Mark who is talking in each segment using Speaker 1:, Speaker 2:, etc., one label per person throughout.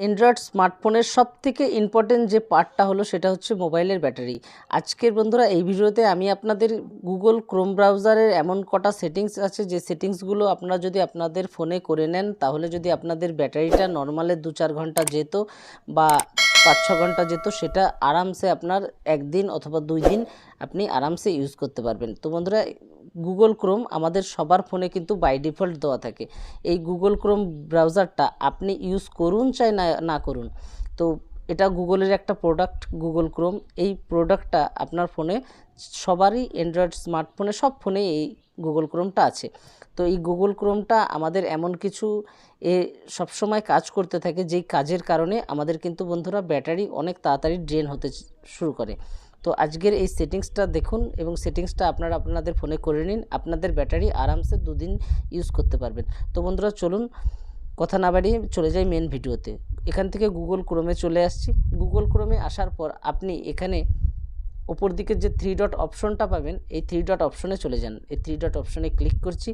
Speaker 1: Android স্মার্টফোনের সব থেকে ইম্পর্টেন্ট যে পার্টটা হলো সেটা হচ্ছে মোবাইলের ব্যাটারি আজকের বন্ধুরা, এই ভিডিওতে আমি আপনাদের গুগল ক্রোম ব্রাউজারের এমন কটা সেটিংস আছে, যে সেটিংসগুলো আপনারা যদি আপনাদের ফোনে করে নেন, তাহলে যদি আপনাদের ব্যাটারিটা নর্মালে দু চার ঘণ্টা যেত বা পাঁচ, ছ ঘণ্টা যেত, সেটা আরামসে আপনার একদিন অথবা দুই দিন আপনি আরামসে ইউজ করতে পারবেন। তো বন্ধুরা গুগল ক্রোম আমাদের সবার ফোনে কিন্তু বাই ডিফল্ট দেওয়া থাকে। এই গুগল ক্রোম ব্রাউজারটা আপনি ইউজ করুন চাই না না করুন। তো এটা গুগলের একটা প্রোডাক্ট গুগল ক্রোম। এই প্রোডাক্টটা আপনার ফোনে, সবারই অ্যান্ড্রয়েড স্মার্টফোনে সব ফোনে এই গুগল ক্রোমটা আছে। তো এই গুগল ক্রোমটা আমাদের এমন কিছু এ সবসময় কাজ করতে থাকে, যেই কাজের কারণে আমাদের কিন্তু বন্ধুরা ব্যাটারি অনেক তাড়াতাড়ি ড্রেন হতে শুরু করে। তো আজকের এই সেটিংসটা দেখুন এবং সেটিংসটা আপনারা আপনাদের ফোনে করে নিন, আপনাদের ব্যাটারি আরামসে দুদিন ইউজ করতে পারবেন। তো বন্ধুরা চলুন, কথা না বাড়িয়ে চলে যাই মেন ভিডিওতে এখান থেকে গুগল ক্রোমে চলে আসছি। গুগল ক্রোমে আসার পর আপনি এখানে ওপর দিকে যে থ্রি ডট অপশনটা পাবেন, এই থ্রি ডট অপশনে চলে যান। এই থ্রি ডট অপশনে ক্লিক করছি।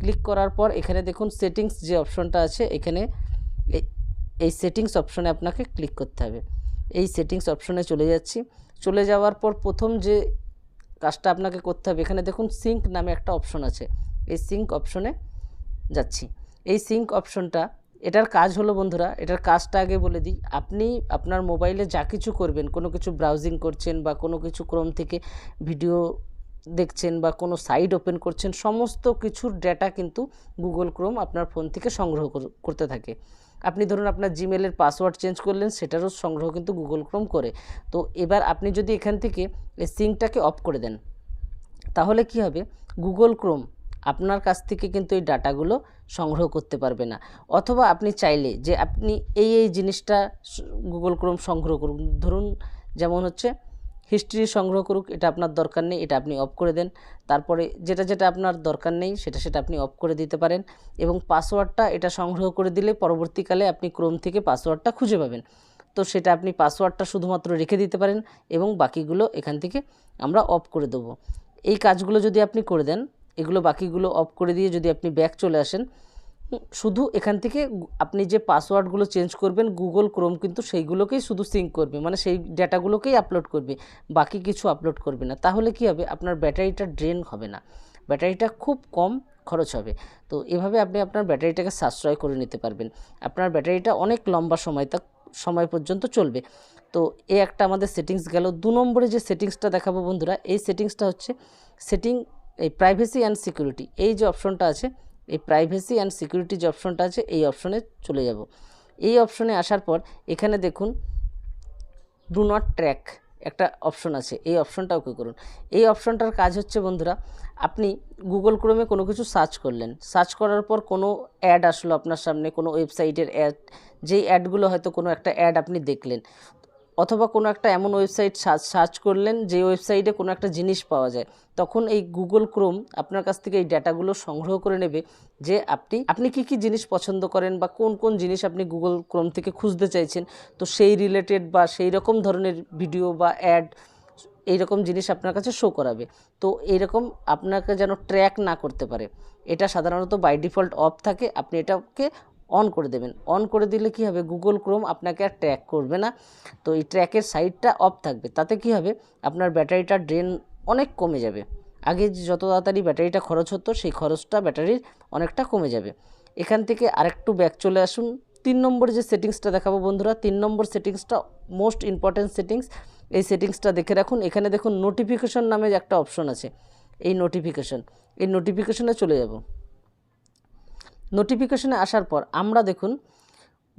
Speaker 1: ক্লিক করার পর এখানে দেখুন সেটিংস যে অপশনটা আছে, এখানে এই সেটিংস অপশনে আপনাকে ক্লিক করতে হবে। এই সেটিংস অপশনে চলে যাচ্ছি। চলে যাওয়ার পর প্রথম যে কাজটা আপনাকে করতে হবে, এখানে দেখুন সিঙ্ক নামে একটা অপশন আছে। এই সিঙ্ক অপশনে যাচ্ছি। এই সিঙ্ক অপশনটা এটার কাজ হলো বন্ধুরা, এটার কাজটা আগে বলে দিই। আপনি আপনার মোবাইলে যা কিছু করবেন, কোনো কিছু ব্রাউজিং করছেন বা কোনো কিছু ক্রোম থেকে ভিডিও দেখছেন বা কোনো সাইট ওপেন করছেন, সমস্ত কিছুর ডেটা কিন্তু গুগল ক্রোম আপনার ফোন থেকে সংগ্রহ কর- করতে থাকে। আপনি ধরুন আপনার জিমেলের পাসওয়ার্ড চেঞ্জ করলেন, সেটারও সংগ্রহ কিন্তু গুগল ক্রোম করে। তো এবার আপনি যদি এখান থেকে এই সিঙ্কটাকে অফ করে দেন, তাহলে কি হবে? গুগল ক্রোম আপনার কাছ থেকে কিন্তু এই ডাটাগুলো সংগ্রহ করতে পারবে না। অথবা আপনি চাইলে যে আপনি এই এই জিনিসটা গুগল ক্রোম সংগ্রহ করুন। ধরুন যেমন হচ্ছে হিস্ট্রি সংগ্রহ করুক, এটা আপনার দরকার নেই, এটা আপনি অফ করে দেন। তারপরে যেটা যেটা আপনার দরকার নেই, সেটা সেটা আপনি অফ করে দিতে পারেন এবং পাসওয়ার্ডটা এটা সংগ্রহ করে দিলে পরবর্তীকালে আপনি ক্রোম থেকে পাসওয়ার্ডটা খুঁজে পাবেন। তো সেটা আপনি পাসওয়ার্ডটা শুধুমাত্র রেখে দিতে পারেন এবং বাকিগুলো এখান থেকে আমরা অফ করে দেবো। এই কাজগুলো যদি আপনি করে দেন এগুলো বাকিগুলো অফ করে দিয়ে যদি আপনি ব্যাক চলে আসেন শুধু এখান থেকে আপনি যে পাসওয়ার্ডগুলো চেঞ্জ করবেন গুগল ক্রোম কিন্তু সেইগুলোকেই শুধু সিঙ্ক করবে মানে সেই ডেটাগুলোকেই আপলোড করবে, বাকি কিছু আপলোড করবে না। তাহলে কি হবে? আপনার ব্যাটারিটা ড্রেন হবে না। ব্যাটারিটা খুব কম খরচ হবে। তো এভাবে আপনি আপনার ব্যাটারিটাকে সাশ্রয় করে নিতে পারবেন। আপনার ব্যাটারিটা অনেক লম্বা সময় তক সময় পর্যন্ত চলবে। তো এই একটা আমাদের সেটিংস গেল। দু নম্বরে যে সেটিংসটা দেখাবো বন্ধুরা, এই সেটিংসটা হচ্ছে সেটিং এই প্রাইভেসি অ্যান্ড সিকিউরিটি এই যে অপশনটা আছে, এই প্রাইভেসি অ্যান্ড সিকিউরিটি যে অপশনটা আছে, এই অপশনে চলে যাব। এই অপশনে আসার পর এখানে দেখুন ডু নট ট্র্যাক একটা অপশন আছে, এই অপশনটা ওকে করুন। এই অপশনটার কাজ হচ্ছে বন্ধুরা, আপনি গুগল ক্রোমে কোনো কিছু সার্চ করলেন সার্চ করার পর কোনো অ্যাড আসলো আপনার সামনে, কোনো ওয়েবসাইটের অ্যাড যেই অ্যাডগুলো হয়তো কোনো একটা অ্যাড আপনি দেখলেন অথবা কোনো একটা এমন ওয়েবসাইট সার্চ সার্চ করলেন যে ওয়েবসাইটে কোনো একটা জিনিস পাওয়া যায়, তখন এই গুগল ক্রোম আপনার কাছ থেকে এই ডেটাগুলো সংগ্রহ করে নেবে যে আপনি আপনি কি কি জিনিস পছন্দ করেন বা কোন কোন জিনিস আপনি গুগল ক্রোম থেকে খুঁজতে চাইছেন। তো সেই রিলেটেড বা সেই রকম ধরনের ভিডিও বা অ্যাড এইরকম জিনিস আপনার কাছে শো করাবে। তো এইরকম আপনাকে যেন ট্র্যাক না করতে পারে। এটা সাধারণত বাই ডিফল্ট অফ থাকে। আপনি এটাকে অন করে দেবেন। অন করে দিলে কি হবে? গুগল ক্রোম আপনাকে আর ট্র্যাক করবে না। তো এই ট্র্যাকের সাইডটা অফ থাকবে। তাতে কি হবে? আপনার ব্যাটারিটা ড্রেন অনেক কমে যাবে। আগে যত তাড়াতাড়ি ব্যাটারিটা খরচ হতো, সেই খরচটা ব্যাটারির অনেকটা কমে যাবে। এখান থেকে আরেকটু ব্যাক চলে আসুন। তিন নম্বর যে সেটিংসটা দেখাবো বন্ধুরা, তিন নম্বর সেটিংসটা মোস্ট ইম্পর্ট্যান্ট সেটিংস এই সেটিংসটা দেখে রাখুন। এখানে দেখুন নোটিফিকেশন নামে একটা অপশন আছে। এই নোটিফিকেশন এই নোটিফিকেশনে চলে যাব। নোটিফিকেশনে আসার পর আমরা দেখুন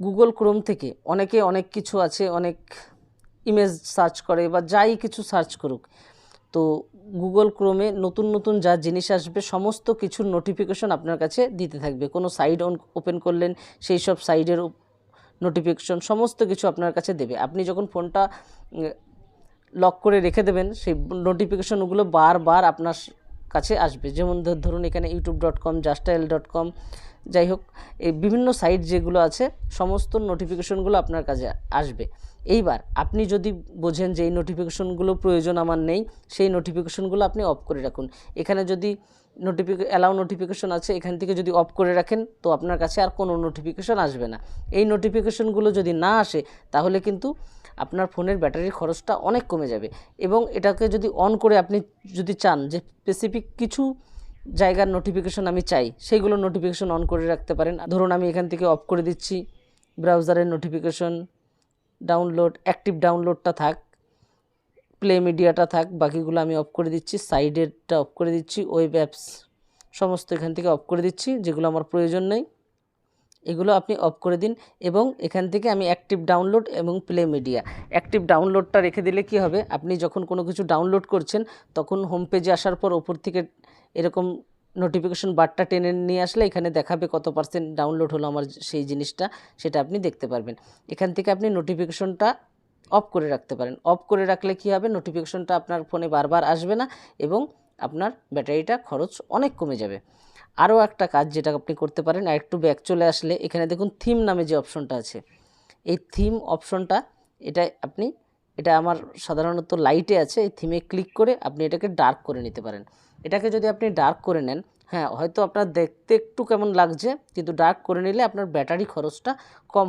Speaker 1: গুগল ক্রোম থেকে অনেকে অনেক কিছু আছে, অনেক ইমেজ সার্চ করে বা যাই কিছু সার্চ করুক। তো গুগল ক্রোমে নতুন নতুন যা জিনিস আসবে, সমস্ত কিছুর নোটিফিকেশন আপনার কাছে দিতে থাকবে। কোনো সাইট ওপেন করলেন, সেই সব সাইডের নোটিফিকেশন সমস্ত কিছু আপনার কাছে দেবে। আপনি যখন ফোনটা লক করে রেখে দেবেন, সেই নোটিফিকেশনগুলো বারবার আপনার কাছে আসবে। যেমন ধরুন এখানে ইউটিউব ডট কম জাস্টাইল ডট কম যাই হোক, এই বিভিন্ন সাইট যেগুলো আছে, সমস্ত নোটিফিকেশনগুলো আপনার কাছে আসবে। এইবার আপনি যদি বোঝেন যে এই নোটিফিকেশনগুলো প্রয়োজন আমার নেই, সেই নোটিফিকেশনগুলো আপনি অফ করে রাখুন। এখানে যদি নোটিফিকে অ্যালাউ নোটিফিকেশন আছে, এখান থেকে যদি অফ করে রাখেন, তো আপনার কাছে আর কোনো নোটিফিকেশন আসবে না। এই নোটিফিকেশনগুলো যদি না আসে, তাহলে কিন্তু আপনার ফোনের ব্যাটারির খরচটা অনেক কমে যাবে। এবং এটাকে যদি অন করে আপনি যদি চান যে স্পেসিফিক কিছু জায়গার নোটিফিকেশন আমি চাই সেইগুলো নোটিফিকেশন অন করে রাখতে পারেন। ধরুন আমি এখান থেকে অফ করে দিচ্ছি ব্রাউজারের নোটিফিকেশন ডাউনলোড অ্যাক্টিভ ডাউনলোডটা থাক প্লে মিডিয়াটা থাক, বাকিগুলো আমি অফ করে দিচ্ছি সাইডেরটা অফ করে দিচ্ছি ওয়েব অ্যাপস সমস্ত এখান থেকে অফ করে দিচ্ছি, যেগুলো আমার প্রয়োজন নেই। এগুলো আপনি অফ করে দিন এবং এখান থেকে আমি অ্যাক্টিভ ডাউনলোড এবং প্লে মিডিয়া অ্যাক্টিভ ডাউনলোডটা রেখে দিলে কি হবে? আপনি যখন কোনো কিছু ডাউনলোড করছেন, তখন হোম পেজে আসার পর ওপর থেকে এরকম নোটিফিকেশন বারটা টেনে নিয়ে আসলে এখানে দেখাবে কত পার্সেন্ট ডাউনলোড হলো আমার সেই জিনিসটা, সেটা আপনি দেখতে পারবেন। এখান থেকে আপনি নোটিফিকেশনটা অফ করে রাখতে পারেন। অফ করে রাখলে কি হবে? নোটিফিকেশনটা আপনার ফোনে বারবার আসবে না এবং আপনার ব্যাটারিটা খরচ অনেক কমে যাবে। আরও একটা কাজ যেটা আপনি করতে পারেন, আর একটু ব্যাক চলে আসলে এখানে দেখুন থিম নামে যে অপশনটা আছে। এই থিম অপশনটা এটা আপনি, এটা আমার সাধারণত লাইটে আছে, এই থিমে ক্লিক করে আপনি এটাকে ডার্ক করে নিতে পারেন। এটাকে যদি আপনি ডার্ক করে নেন হ্যাঁ হয়তো আপনার দেখতে একটু কেমন লাগছে, কিন্তু ডার্ক করে নিলে আপনার ব্যাটারি খরচটা কম